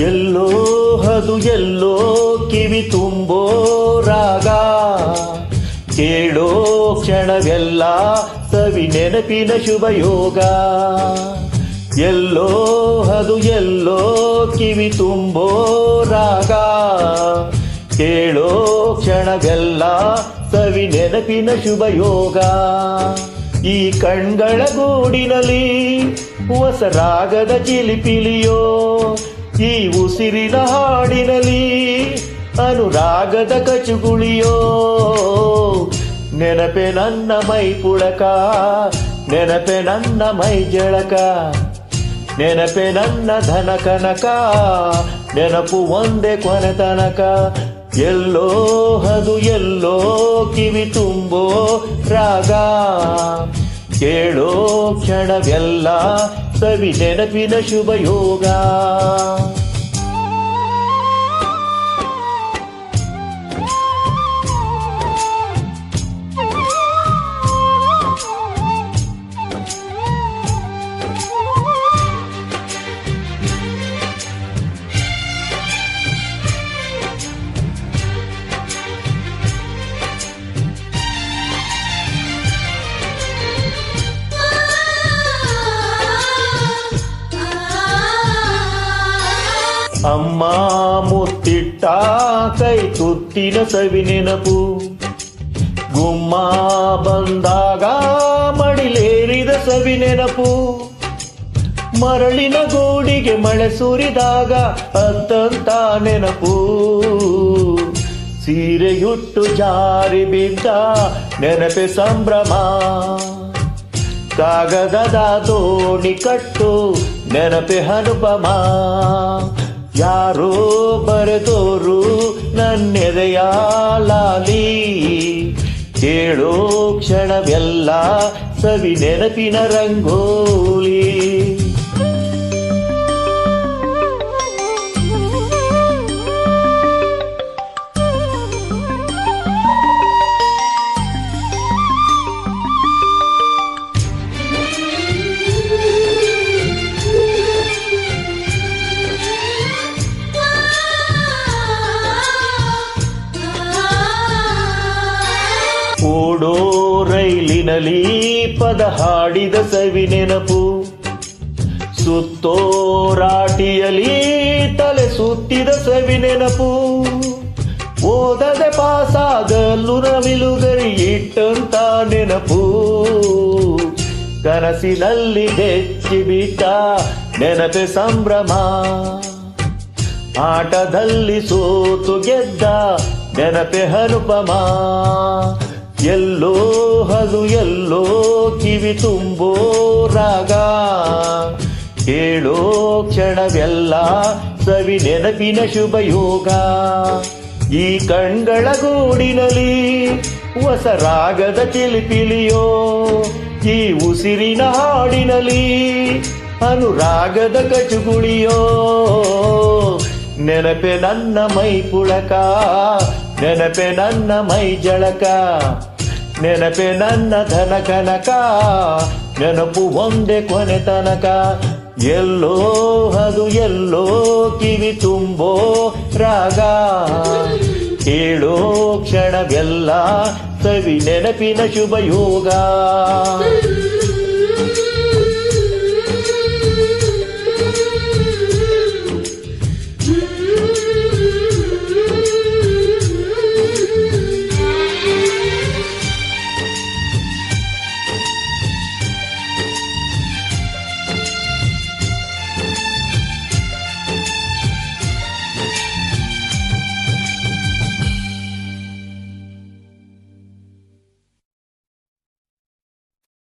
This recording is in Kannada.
ಎಲ್ಲೋ ಹದು ಎಲ್ಲೋ ಕಿವಿ ತುಂಬೋ ರಾಗ. ಕೇಳೋ ಕ್ಷಣವೆಲ್ಲ ಸವಿ ನೆನಪಿನ ಶುಭ ಯೋಗ. ಎಲ್ಲೋ ಹದು ಎಲ್ಲೋ ಕಿವಿ ತುಂಬೋ ರಾಗ. ಕೇಳೋ ಕ್ಷಣವೆಲ್ಲ ಸವಿ ನೆನಪಿನ ಶುಭ ಯೋಗ. ಈ ಕಣ್ಗಳ ಗೂಡಿನಲ್ಲಿ ಹೊಸ ರಾಗದ ಚಿಲಿಪಿಲಿಯೋ ಈ ಉಸಿರಿನ ಹಾಡಿನಲ್ಲಿ ಅನುರಾಗದ ಕಚುಗುಳಿಯೋ. ನೆನಪೆ ನನ್ನ ಮೈ ಪುಳಕ ನೆನಪೆ ನನ್ನ ಮೈ ಜಳಕ ನೆನಪೆ ನನ್ನ ಧನ ಕನಕ, ನೆನಪು ಒಂದೇ ಕೊನೆ ತನಕ. ಎಲ್ಲೋ ಅದು ಎಲ್ಲೋ ಕಿವಿ ತುಂಬೋ ರಾಗ. ಕೇಳೋ ಕ್ಷಣವೆಲ್ಲ कविषय वि न शुभयोगा ಅಮ್ಮ ಮುತ್ತಿಟ್ಟ ಕೈ ತುತ್ತಿನ ಸವಿ ನೆನಪು. ಗುಮ್ಮ ಬಂದಾಗ ಮಡಿಲೇರಿದ ಸವಿ ನೆನಪು. ಮರಳಿನ ಗೋಡಿಗೆ ಮಳೆ ಸುರಿದಾಗ ಅಂತಂತ ನೆನಪು. ಸೀರೆಯುಟ್ಟು ಜಾರಿ ಬಿದ್ದ ನೆನಪೆ ಸಂಭ್ರಮ. ಕಾಗದದ ದೋಣಿ ಕಟ್ಟು ನೆನಪೆ ಹನುಪಮ ಯಾರೋ ಬರೆದೋರು ನನ್ನೆದೆಯ ಲಾಲಿ ಕೇಳೋ ಕ್ಷಣವೆಲ್ಲ ಸವಿ ನೆನಪಿನ ರಂಗೋಲಿ. ಓಡೋ ರೈಲಿನಲ್ಲಿ ಪದ ಹಾಡಿದ ಸವಿ ನೆನಪು. ಸುತ್ತೋ ರಾಟಿಯಲ್ಲಿ ತಲೆ ಸುತ್ತಿದ ಸವಿ ನೆನಪು. ಓದದೆ ಪಾಸಾಗಲ್ಲು ನವಿಲುಗರಿ ಇಟ್ಟಂತ ನೆನಪು. ಕನಸಿನಲ್ಲಿ ಬೆಚ್ಚಿಬಿಟ್ಟ ನೆನಪೆ ಸಂಭ್ರಮ. ಆಟದಲ್ಲಿ ಸೋತು ಗೆದ್ದ ನೆನಪೆ ಹನುಪಮ. ಎಲ್ಲೋ ಹದು ಎಲ್ಲೋ ಕಿವಿ ತುಂಬೋ ರಾಗ. ಕೇಳೋ ಕ್ಷಣವೆಲ್ಲ ಸವಿ ನೆನಪಿನ ಶುಭ ಯೋಗ. ಈ ಕಣ್ಗಳ ಗೂಡಿನಲ್ಲಿ ಹೊಸ ರಾಗದ ಚಿಲಿಪಿಲಿಯೋ. ಈ ಉಸಿರಿನ ಹಾಡಿನಲ್ಲಿ ಅನುರಾಗದ ಕಚುಗುಳಿಯೋ. ನೆನಪೆ ನನ್ನ ಮೈ ಪುಳಕ, ನೆನಪೆ ನನ್ನ ಮೈ ಜಳಕ. ನೆನಪೆ ನನ್ನ ಧನ ಕನಕ, ನೆನಪು ಒಂದೇ ಕೊನೆ ತನಕ. ಎಲ್ಲೋ ಅದು ಎಲ್ಲೋ ಕಿವಿ ತುಂಬೋ ರಾಗ. ಕೇಳೋ ಕ್ಷಣವೆಲ್ಲ ಸವಿ ನೆನಪಿನ ಶುಭ ಯೋಗ